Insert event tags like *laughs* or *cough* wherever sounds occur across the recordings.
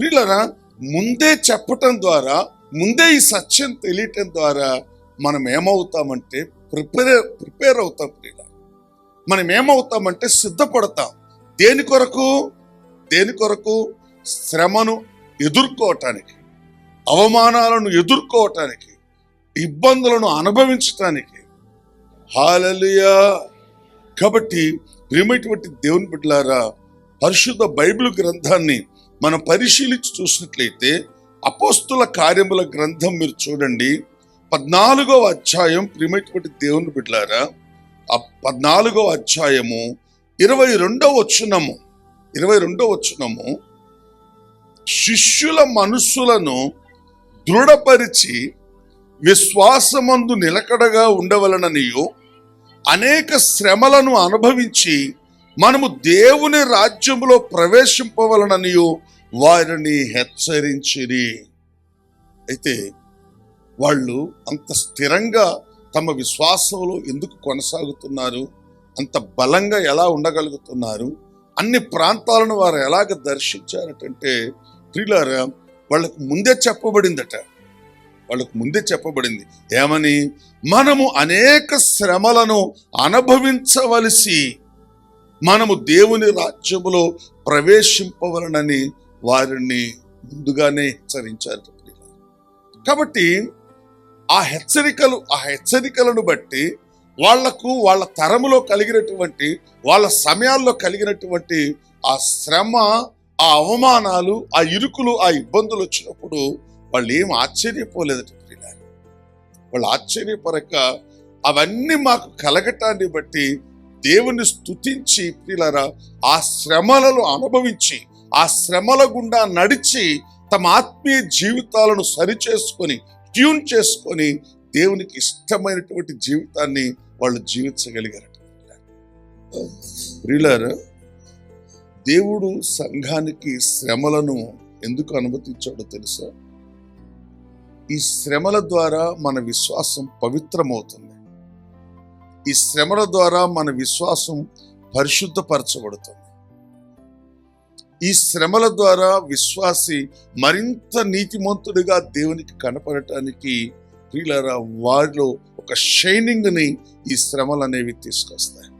ప్రియులరా ముందే చెప్పటం ద్వారా ముందే ఈ సత్యం తెలియటం ద్వారా మనం ఏమవుతామంటే ప్రిపేర్ ప్రిపేర్ అవుతాం ప్రియుల మనం ఏమవుతామంటే సిద్ధపడతాం. దేని కొరకు? దేని కొరకు? శ్రమను ఎదుర్కోవటానికి అవమానాలను ఎదుర్కోవటానికి ఇబ్బందులను అనుభవించటానికి. హాలలియా కాబట్టి ప్రియమైనటువంటి దేవుని బిడ్డలారా పరిశుద్ధ బైబిల్ గ్రంథాన్ని మనం పరిశీలించి చూసినట్లయితే అపోస్తుల కార్యముల గ్రంథం మీరు చూడండి. పద్నాలుగవ అధ్యాయం ప్రియమైనటువంటి దేవుని బిడ్డలారా ఆ పద్నాలుగవ అధ్యాయము ఇరవై రెండవ వచ్చునము ఇరవై రెండవ వచ్చునము శిష్యుల మనస్సులను దృఢపరిచి విశ్వాసమందు నిలకడగా ఉండవలననియు అనేక శ్రమలను అనుభవించి మనము దేవుని రాజ్యంలో ప్రవేశింపవలనని వారిని హెచ్చరించిరి. అయితే వాళ్ళు అంత స్థిరంగా తమ విశ్వాసంలో ఎందుకు కొనసాగుతున్నారు? అంత బలంగా ఎలా ఉండగలుగుతున్నారు? అన్ని ప్రాంతాలను వారు ఎలాగ దర్శించారటంటే ప్రియులారా వాళ్ళకు ముందే చెప్పబడిందట. వాళ్ళకు ముందే చెప్పబడింది. ఏమని? మనము అనేక శ్రమలను అనుభవించవలసి మనము దేవుని రాజ్యములో ప్రవేశింపవలనని వారిని ముందుగానే హెచ్చరించారు. కాబట్టి ఆ హెచ్చరికలు ఆ హెచ్చరికలను బట్టి వాళ్ళకు వాళ్ళ తరములో కలిగినటువంటి వాళ్ళ సమయాల్లో కలిగినటువంటి ఆ శ్రమ ఆ అవమానాలు ఆ ఇరుకులు ఆ ఇబ్బందులు వచ్చినప్పుడు వాళ్ళు ఏం ఆశ్చర్యపోలేదట వాళ్ళు ఆశ్చర్యపరక అవన్నీ మాకు కలగటాన్ని బట్టి దేవుని స్తుతించి ప్రియులారా ఆ శ్రమలను అనుభవించి ఆ శ్రమల గుండా నడిచి తమ ఆత్మీయ జీవితాలను సరిచేసుకొని ట్యూన్ చేసుకొని దేవునికి ఇష్టమైనటువంటి జీవితాన్ని వాళ్ళు జీవించగలిగారట. ప్రియులర్ దేవుడు సంఘానికి శ్రమలను ఎందుకు అనుమతించాడో తెలుసా? ఈ శ్రమల ద్వారా మన విశ్వాసం పవిత్రమవుతుంది. ఈ శ్రమల ద్వారా మన విశ్వాసం పరిశుద్ధపరచబడుతుంది. ఈ శ్రమల ద్వారా విశ్వాసి మరింత నీతిమంతుడిగా దేవునికి కనపడటానికి ప్రియులరా వారిలో ఒక షైనింగ్ని ఈ శ్రమలు అనేవి తీసుకొస్తాయి.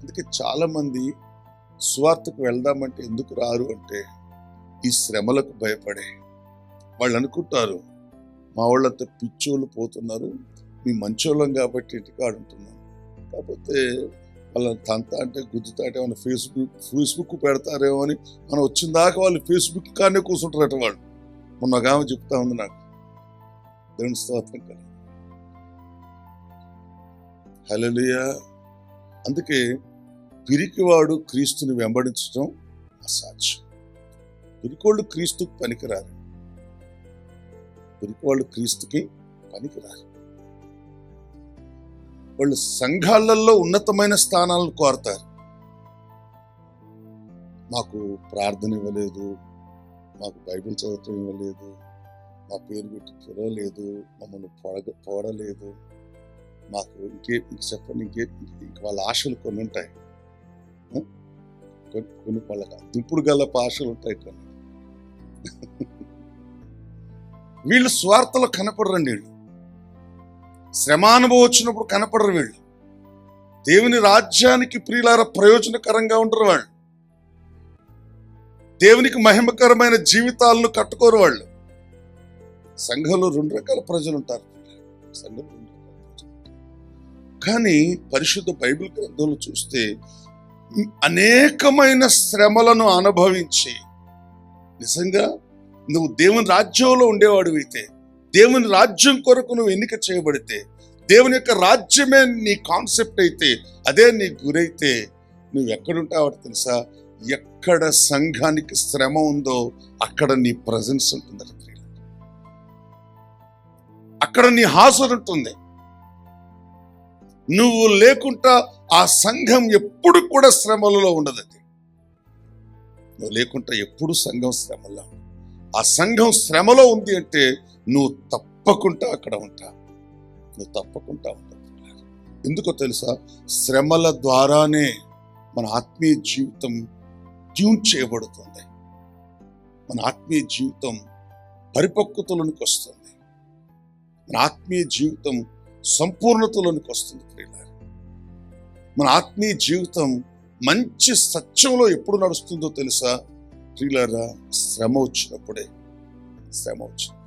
అందుకే చాలామంది స్వార్థకు సువార్తకు వెళ్దామంటే ఎందుకు రారు అంటే ఈ శ్రమలకు భయపడే. వాళ్ళు అనుకుంటారు మా వాళ్ళంతా పిచ్చోళ్ళు పోతున్నారు మీ మంచోళ్ళం కాబట్టి ఇంటికాడ ఉంటున్నాం కాకపోతే వాళ్ళని తంత అంటే గుద్దుతా అంటే ఏమైనా ఫేస్బుక్ ఫేస్బుక్ పెడతారేమో అని మనం వచ్చిన దాకా వాళ్ళు ఫేస్బుక్ కానే కూర్చుంటారట వాళ్ళు. మొన్న ఒక ఆమె చెప్తా ఉంది నాకు. దేవుని స్తోత్రం కదా హలలియా అందుకే పిరికివాడు క్రీస్తుని వెంబడించడం అసాధ్యం. పిరికోళ్ళు క్రీస్తుకు పనికిరారు. పిరికివాళ్ళు క్రీస్తుకి పనికిరారు. వాళ్ళు సంఘాలలో ఉన్నతమైన స్థానాలను కోరతారు. మాకు ప్రార్థన ఇవ్వలేదు మాకు బైబిల్ చదవటం ఇవ్వలేదు మా పేరు పెట్టి పిలవలేదు మమ్మల్ని పొడగ పోడలేదు మాకు ఇంకే చెప్పండి ఇంకే ఇంక వాళ్ళ ఆశలు కొన్ని ఉంటాయి. కొన్ని కొన్ని వాళ్ళకి దుప్పుడు గల్లపు ఆశలు ఉంటాయి కొన్ని. *laughs* వీళ్ళు స్వార్థలో కనపడరండి వీళ్ళు. శ్రమానుభవం వచ్చినప్పుడు కనపడరు వీళ్ళు. దేవుని రాజ్యానికి ప్రియులార ప్రయోజనకరంగా ఉండరు వాళ్ళు. దేవునికి మహిమకరమైన జీవితాలను కట్టుకోరు వాళ్ళు. సంఘంలో రెండు రకాల ప్రజలు ఉంటారు సంఘంలో రెండు రకాల ప్రజలు కానీ పరిశుద్ధ బైబిల్ గ్రంథంలో చూస్తే అనేకమైన శ్రమలను అనుభవించి నిజంగా నువ్వు దేవుని రాజ్యంలో ఉండేవాడు అయితే దేవుని రాజ్యం కొరకు నువ్వు ఎన్నిక చేయబడితే దేవుని యొక్క రాజ్యమే నీ కాన్సెప్ట్ అయితే అదే నీ గురైతే నువ్వు ఎక్కడుంటావో తెలుసా? ఎక్కడ సంఘానికి శ్రమ ఉందో అక్కడ నీ ప్రజెన్స్ ఉంటుంది అక్కడ నీ హాజరు ఉంటుంది. నువ్వు లేకుండా ఆ సంఘం ఎప్పుడు కూడా శ్రమలలో ఉండదు అది. నువ్వు లేకుండా ఎప్పుడు సంఘం శ్రమలో ఆ సంఘం శ్రమలో ఉంది అంటే నువ్వు తప్పకుండా అక్కడ ఉంటావు నువ్వు తప్పకుండా ఉంటావు ఎందుకో తెలుసా? శ్రమల ద్వారానే మన ఆత్మీయ జీవితం ట్యూన్ చేయబడుతుంది. మన ఆత్మీయ జీవితం పరిపక్వతలోనికి వస్తుంది. మన ఆత్మీయ జీవితం సంపూర్ణతలోనికి వస్తుంది ప్రియులారా. మన ఆత్మీయ జీవితం మంచి సత్యంలో ఎప్పుడు నడుస్తుందో తెలుసా? ప్రియులారా శ్రమ వచ్చినప్పుడే. శ్రమ వచ్చింది